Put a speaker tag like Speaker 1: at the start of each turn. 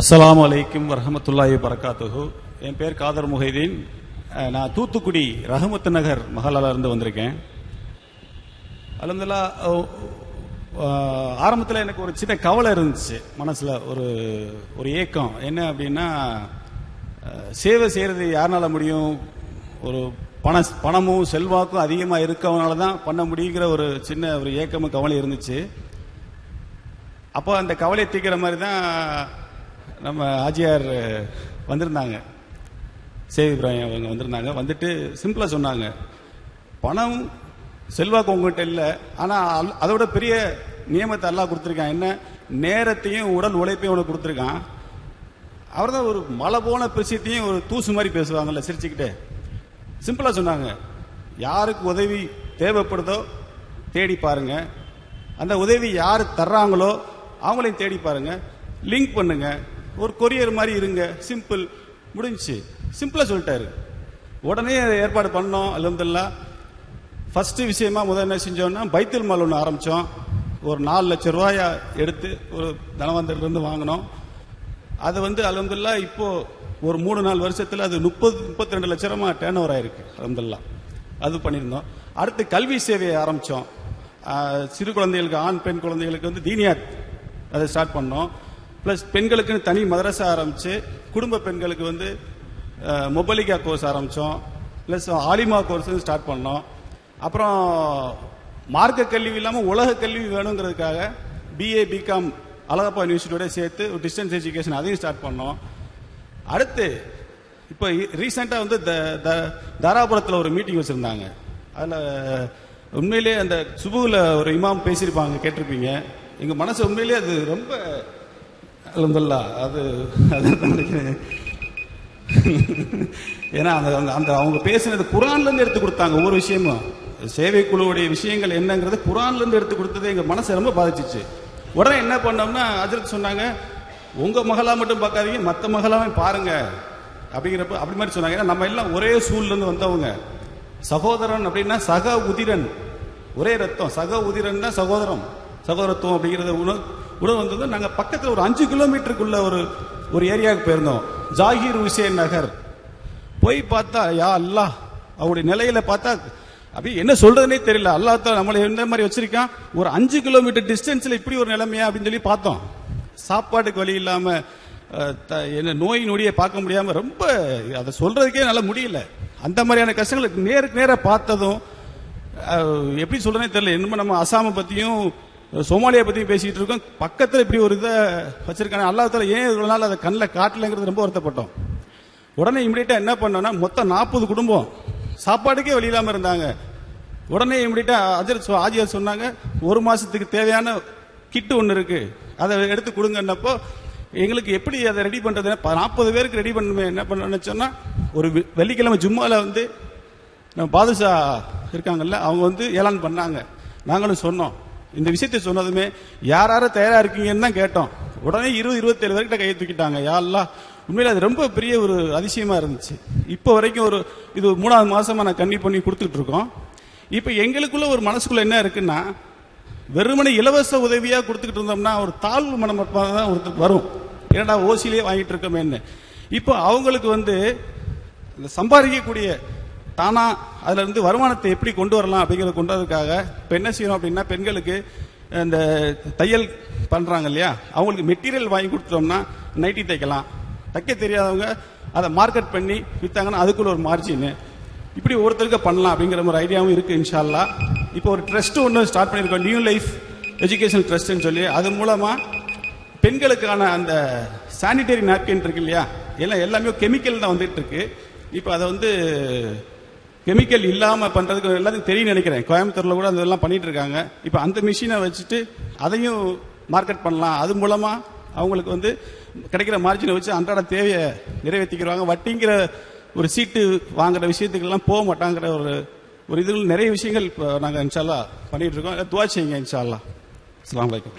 Speaker 1: அஸ்லாம் அலைக்கும் வரமத்துல்லாஹி வரகாத்துஹு என் பேர் காதர் முஹைதீன். நான் தூத்துக்குடி ரஹமத்து நகர் மஹாலால இருந்து வந்திருக்கேன் அலமதுல்லா ஆரம்பத்தில் எனக்கு ஒரு சின்ன கவலை இருந்துச்சு. மனசில் ஒரு ஒரு ஏக்கம். என்ன அப்படின்னா சேவை செய்கிறது யாருனால முடியும்? ஒரு பண பணமும் செல்வாக்கும் அதிகமாக இருக்கவனால தான் பண்ண முடியுங்கிற ஒரு சின்ன ஒரு ஏக்கமும் கவலை இருந்துச்சு. அப்போ அந்த கவலையை தீர்க்கிற மாதிரி தான் நம்ம ஆஜியார் வந்திருந்தாங்க. சேவி இப்ராஹிம் அவங்க வந்திருந்தாங்க. வந்துட்டு சிம்பிளாக சொன்னாங்க. பணம் செல்வாக்கு உங்ககிட்ட இல்லை. ஆனால் அதோட பெரிய நியமத்தை எல்லாம் கொடுத்துருக்கான். என்ன? நேரத்தையும் உடல் உழைப்பையும் உனக்கு கொடுத்துருக்கான். அவர் தான் ஒரு மலை போன பிரசியத்தையும் ஒரு தூசு மாதிரி பேசுவாங்கல்ல சிரிச்சுக்கிட்டே. சிம்பிளாக சொன்னாங்க. யாருக்கு உதவி தேவைப்படுதோ தேடி பாருங்க. அந்த உதவி யார் தர்றாங்களோ அவங்களையும் தேடி பாருங்க. லிங்க் பண்ணுங்கள் ஒரு கொரியர் மாதிரி இருங்க. சிம்பிள் முடிஞ்சுச்சு. சிம்பிளாக சொல்லிட்டாரு. உடனே ஏற்பாடு பண்ணோம் அலமதுல்லா ஃபஸ்ட்டு விஷயமா முதல் என்ன செஞ்சோம்னா பைத்தல் மால் ஒன்று ஆரம்பித்தோம் ஒரு நாலு லட்சம் ரூபாயா எடுத்து ஒரு தனவந்தர்லேருந்து வாங்கினோம். அது வந்து அலமதுல்லா இப்போது ஒரு மூணு நாலு வருஷத்தில் அது முப்பது முப்பத்தி ரெண்டு லட்ச ரூபா டேர்ன் ஓவர் ஆயிருக்கு அலமதுல்லா அது பண்ணியிருந்தோம். அடுத்து கல்வி சேவையை ஆரம்பித்தோம் சிறு குழந்தைகளுக்கு ஆண் பெண் குழந்தைகளுக்கு வந்து தீனியாத் அதை ஸ்டார்ட் பண்ணோம். ப்ளஸ் பெண்களுக்குன்னு தனி மதரசா ஆரம்பிச்சு குடும்ப பெண்களுக்கு வந்து மொபலிகா கோர்ஸ் ஆரம்பித்தோம் ப்ளஸ் ஆலிமா கோர்ஸ் ஸ்டார்ட் பண்ணோம். அப்புறம் மார்க்க கல்வி இல்லாமல் உலக கல்வி வேணுங்கிறதுக்காக பிஏ பிகாம் அழகப்பா யூனிவர்சிட்டியோட சேர்த்து ஒரு டிஸ்டன்ஸ் எஜுகேஷன் அதையும் ஸ்டார்ட் பண்ணோம். அடுத்து இப்போ ரீசெண்டாக வந்து த- த- தாராபுரத்தில் ஒரு மீட்டிங் வச்சுருந்தாங்க. அதில் உண்மையிலேயே அந்த சுபுவில் ஒரு இமாம் பேசியிருப்பாங்க கேட்டிருப்பீங்க. எங்கள் மனசு உண்மையிலேயே அது ரொம்ப அலமதுல்லா அது நினைக்கிறேன்? ஏன்னா அந்த அந்த- அந்த அவங்க பேசினது குரான்லேருந்து எடுத்து கொடுத்தாங்க ஒவ்வொரு விஷயமும். சேவைக்குழுவுடைய விஷயங்கள் என்னங்கிறது குரான்லேருந்து எடுத்து கொடுத்தது எங்கள் மனசை ரொம்ப பாதிச்சிச்சு. உடனே என்ன பண்ணோம்னா அஜரத் சொன்னாங்க உங்கள் மகளா மட்டும் பார்க்காதீங்க மற்ற மகளாவே பாருங்க. அப்படிங்கிறப்ப அப்படி மாதிரி சொன்னாங்க. ஏன்னா நம்ம எல்லாம் ஒரே சூழ்லேருந்து வந்தவங்க. சகோதரன் அப்படின்னா சக உதிரன். ஒரே ரத்தம். சக உதிரன்னா சகோதரம். சகோதரத்துவம் அப்படிங்கிறத உணவு உடன் வந்தது நாங்கள் பக்கத்தில் ஒரு அஞ்சு கிலோமீட்டருக்குள்ள ஒரு ஒரு ஏரியாவுக்கு போயிருந்தோம். ஜாகிர் ஹுசேன் நகர். போய் பார்த்தா யா அல்லாஹ் அவருடைய நிலையில பார்த்தா அப்படி என்ன சொல்றதுனே தெரியல. அல்லாஹ் நம்மளை எந்த மாதிரி வச்சிருக்கான்? ஒரு அஞ்சு கிலோமீட்டர் டிஸ்டன்ஸ்ல இப்படி ஒரு நிலைமையா அப்படின்னு சொல்லி பார்த்தோம். சாப்பாட்டுக்கு வழி இல்லாம த- என்ன நோய் நொடியை பார்க்க முடியாம ரொம்ப அதை சொல்றதுக்கே நல்லா முடியல. அந்த மாதிரியான கஷ்டங்களுக்கு நேருக்கு நேராக பார்த்ததும் எப்படி சொல்றேனே தெரியல. இன்னும் நம்ம அசாமை பத்தியும் சோமாலியா பத்தியும் பேசிட்டு இருக்கோம். பக்கத்துல இப்படி ஒரு இதை வச்சிருக்காங்க அல்லாஹ் ஏன் இவ்வளவு நாள் அதை கண்ணில் காட்டலைங்கிறது ரொம்ப வருத்தப்பட்டோம். உடனே இமிடியட்டா என்ன பண்ணோம்னா மொத்தம் நாற்பது குடும்பம் சாப்பாடுக்கே வழி இல்லாம இருந்தாங்க. உடனே இமிடியட்டா அஜர் சொ- ஆஜியார் சொன்னாங்க ஒரு மாசத்துக்கு தேவையான கிட்டு ஒன்று இருக்கு. அதை எடுத்து கொடுங்கன்னப்போ எங்களுக்கு எப்படி அதை ரெடி பண்றது நாற்பது பேருக்கு ரெடி பண்ணுமே என்ன பண்ணணும்னு சொன்னா ஒரு வெ- வெள்ளிக்கிழமை ஜும்மால வந்து நம்ம பாதுஷா இருக்காங்கல்ல அவங்க வந்து ஏலான் பண்ணாங்க. நாங்களும் சொன்னோம். இந்த விஷயத்தை சொன்னதுமே யார் யாரும் தயாரா இருக்கீங்கன்னு தான் கேட்டோம். உடனே இருபது இருபத்தேழு பேர்கிட்ட கையை தூக்கிட்டாங்க. யா உண்மையில் உண்மையில அது ரொம்ப பெரிய ஒரு அதிசயமா இருந்துச்சு. இப்போ வரைக்கும் ஒரு இது மூணாவது மாசமா நான் கண்ணி பண்ணி கொடுத்துட்டு இருக்கோம். இப்போ எங்களுக்குள்ள ஒரு மனசுக்குள்ள என்ன இருக்குன்னா வெறுமனை இலவச உதவியா கொடுத்துக்கிட்டு இருந்தோம்னா ஒரு தாழ்வு மனமற்பாக தான் ஒருத்தருக்கு வரும். ஏன்னா ஓசிலேயே வாங்கிட்டு இருக்கோமேன்னு. இப்போ அவங்களுக்கு வந்து இந்த சம்பாதிக்கக்கூடிய தானா அதிலிருந்து வருமானத்தை எப்படி கொண்டு வரலாம் அப்படிங்கிறத கொண்டு வரதுக்காக என்ன செய்யணும் அப்படின்னா பெண்களுக்கு இந்த தையல் பண்ணுறாங்க இல்லையா? அவங்களுக்கு மெட்டீரியல் வாங்கி கொடுத்தோம்னா நைட்டி தைக்கலாம். தைக்க தெரியாதவங்க அதை மார்க்கெட் பண்ணி விற்றாங்கன்னா அதுக்குள்ள ஒரு மார்ஜின் இப்படி ஒருத்தருக்கு பண்ணலாம் அப்படிங்கிற ஒரு ஐடியாவும் இருக்குது இன்ஷால்லா இப்போ ஒரு ட்ரஸ்ட்டு ஒன்று ஸ்டார்ட் பண்ணியிருக்கோம் நியூ லைஃப் எஜுகேஷன் ட்ரஸ்ட்டுன்னு சொல்லி. அது மூலமாக பெண்களுக்கான அந்த சானிடரி நாப்கின் இருக்கு இல்லையா? எல்லாம் எல்லாமே கெமிக்கல் தான் வந்துட்டு இருக்கு. இப்போ அதை வந்து கெமிக்கல் இல்லாமல் பண்ணுறதுக்கு எல்லாத்துக்கும் தெரியும் நினைக்கிறேன். கோயம்புத்தூரில் கூட அதெல்லாம் பண்ணிட்டு இருக்காங்க. இப்போ அந்த மிஷினை வச்சுட்டு அதையும் மார்க்கெட் பண்ணலாம். அது மூலமாக அவங்களுக்கு வந்து கிடைக்கிற மார்ஜினை வச்சு அன்றாட தேவையை நிறைவேற்றிக்கிறாங்க வட்டிங்கிற ஒரு சீட்டு வாங்குற விஷயத்துக்கெல்லாம் போக மாட்டாங்கிற ஒரு ஒரு இதில் நிறைய விஷயங்கள் இப்போ நாங்கள் இன்ஷால்லா பண்ணிட்டு இருக்கோம். துவா செய்யுங்க இன்ஷால்லா அஸ்லாம் வலைக்கம்